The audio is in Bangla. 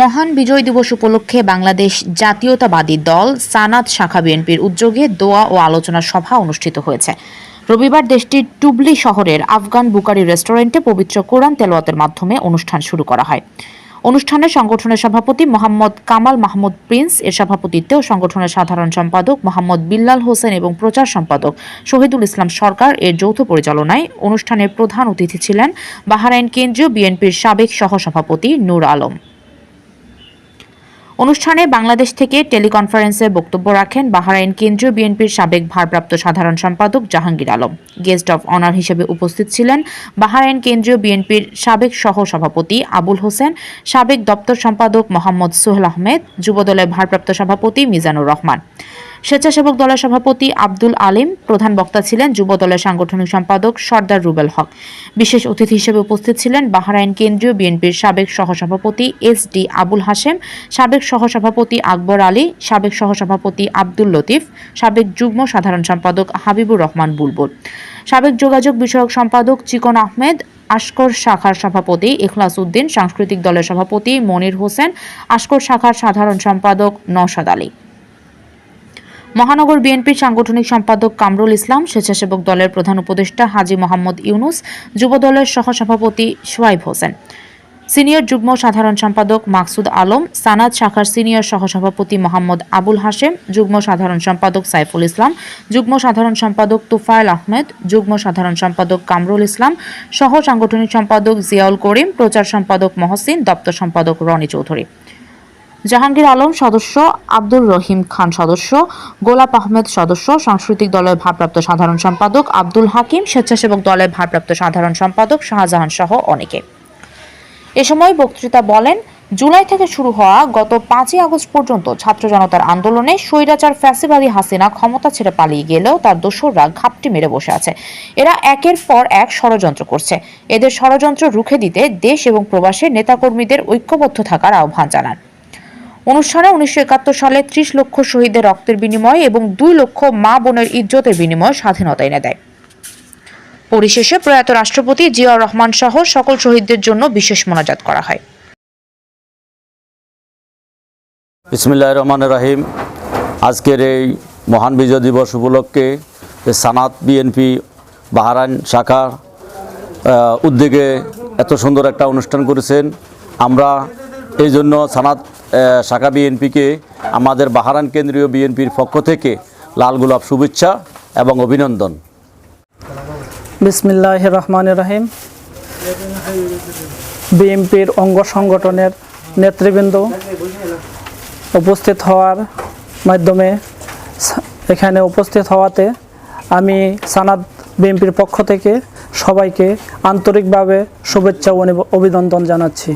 মহান বিজয় দিবস উপলক্ষে বাংলাদেশ জাতীয়তাবাদী দল সানাদ শাখা বিএনপির উদ্যোগে দোয়া ও আলোচনা সভা অনুষ্ঠিত হয়েছে। রবিবার দেশটির টুবলি শহরের আফগান বুকারি রেস্টুরেন্টে পবিত্র কোরআন তেলোয়াতের মাধ্যমে অনুষ্ঠান শুরু করা হয়। অনুষ্ঠানে সংগঠনের সভাপতি মোহাম্মদ কামাল মাহমুদ প্রিন্স, এর সভাপতিত্বে ও সংগঠনের সাধারণ সম্পাদক মোহাম্মদ বিল্লাল হোসেন এবং প্রচার সম্পাদক শহীদুল ইসলাম সরকার এর যৌথ পরিচালনায় অনুষ্ঠানের প্রধান অতিথি ছিলেন বাহারাইন কেন্দ্রীয় বিএনপির সাবেক সহসভাপতি নূর আলম। অনুষ্ঠানে বাংলাদেশ থেকে টেলিকনফারেন্সে বক্তব্য রাখেন বাহারাইন কেন্দ্রীয় বিএনপির সাবেক ভারপ্রাপ্ত সাধারণ সম্পাদক Jahangir Alam. Guest of honour হিসেবে উপস্থিত ছিলেন বাহারাইন কেন্দ্রীয় বিএনপির সাবেক সহ সভাপতি আবুল হোসেন, সাবেক দপ্তর সম্পাদক মোহাম্মদ সোহেল আহমেদ, যুবদলের ভারপ্রাপ্ত সভাপতি মিজানুর রহমান। স্বেচ্ছাসেবক দলের সভাপতি আব্দুল আলিম, প্রধান বক্তা ছিলেন যুব দলের সাংগঠনিক সম্পাদক সর্দার রুবেল হক। বিশেষ অতিথি হিসেবে উপস্থিত ছিলেন বাহরাইন কেন্দ্রীয় বিএনপির সাবেক সহসভাপতি এস ডি আবুল হাশেম, সাবেক সহসভাপতি আকবর আলী, সাবেক সহসভাপতি আব্দুল লতিফ, সাবেক যুগ্ম সাধারণ সম্পাদক হাবিবুর রহমান বুলবুল। সাবেক যোগাযোগ বিষয়ক সম্পাদক চিকন আহমেদ, আশকর শাখার সভাপতি ইখলাস উদ্দিন, সাংস্কৃতিক দলের সভাপতি মনির হোসেন, আশকর শাখার সাধারণ সম্পাদক নওশাদ আলী। মহানগর বিএনপির সাংগঠনিক সম্পাদক কামরুল ইসলাম, স্বেচ্ছাসেবক দলের প্রধান উপদেষ্টা হাজি মোহাম্মদ ইউনুস যুব দলের সহসভাপতি সোয়াইব হোসেন। সিনিয়র যুগ্ম সাধারণ সম্পাদক মাকসুদ আলম, সানাদ শাখার সিনিয়র সহসভাপতি মোহাম্মদ আবুল হাশেম, যুগ্ম সাধারণ সম্পাদক সাইফুল ইসলাম, যুগ্ম সাধারণ সম্পাদক তুফায়েল আহমেদ, যুগ্ম সাধারণ সম্পাদক কামরুল ইসলাম সহ সাংগঠনিক সম্পাদক জিয়াউল করিম, প্রচার সম্পাদক মহসিন, দপ্তর সম্পাদক রনি চৌধুরী। জাহাঙ্গীর আলম সদস্য, আব্দুর রহিম খান সদস্য, গোলাপ আহমেদ সদস্য, সাংস্কৃতিক দলের ভারপ্রাপ্ত সাধারণ সম্পাদক, আব্দুল হাকিম স্বেচ্ছাসেবক দলের ভারপ্রাপ্ত সাধারণ সম্পাদক শাহজাহান সহ অনেকে। এ সময় বক্তৃতা বলেন, জুলাই থেকে শুরু হওয়া গত পাঁচই আগস্ট পর্যন্ত ছাত্র জনতার আন্দোলনে স্বৈরাচার ফ্যাসিবাদী হাসিনা ক্ষমতা ছেড়ে পালিয়ে গেলেও তার দোসররা ঘাপটি মেরে বসে আছে। এরা একের পর এক ষড়যন্ত্র করছে। এদের ষড়যন্ত্র রুখে দিতে দেশ এবং প্রবাসী নেতাকর্মীদের ঐক্যবদ্ধ থাকার আহ্বান জানান। অনুষ্ঠানে উনিশশো একাত্তর সালে ত্রিশ লক্ষ শহীদের রক্তের বিনিময় এবং দুই লক্ষ মা বোনের ইজ্জতের বিনিময় স্বাধীনতা এনে দেয়। পরিশেষে প্রয়াত রাষ্ট্রপতি জিয়াউর রহমান সহ সকল শহীদদের জন্য বিশেষ মোনাজাত করা হয়। বিসমিল্লাহ রহমান রাহিম। আজকের এই মহান বিজয় দিবস উপলক্ষে সানাত বিএনপি বাহারাইন শাখার উদ্যোগে এত সুন্দর একটা অনুষ্ঠান করেছেন। আমরা এই জন্য সানাত শাখা বিএনপিকে, আমাদের বাহারান কেন্দ্রীয় বিএনপির পক্ষ থেকে লাল গোলাপ শুভেচ্ছা এবং অভিনন্দন। বিসমিল্লাহ রহমান রহিম। বিএনপির অঙ্গ সংগঠনের নেতৃবৃন্দ উপস্থিত হওয়ার মাধ্যমে এখানে উপস্থিত হওয়াতে আমি সানাদ বিএনপির পক্ষ থেকে সবাইকে আন্তরিকভাবে শুভেচ্ছা অভিনন্দন জানাচ্ছি।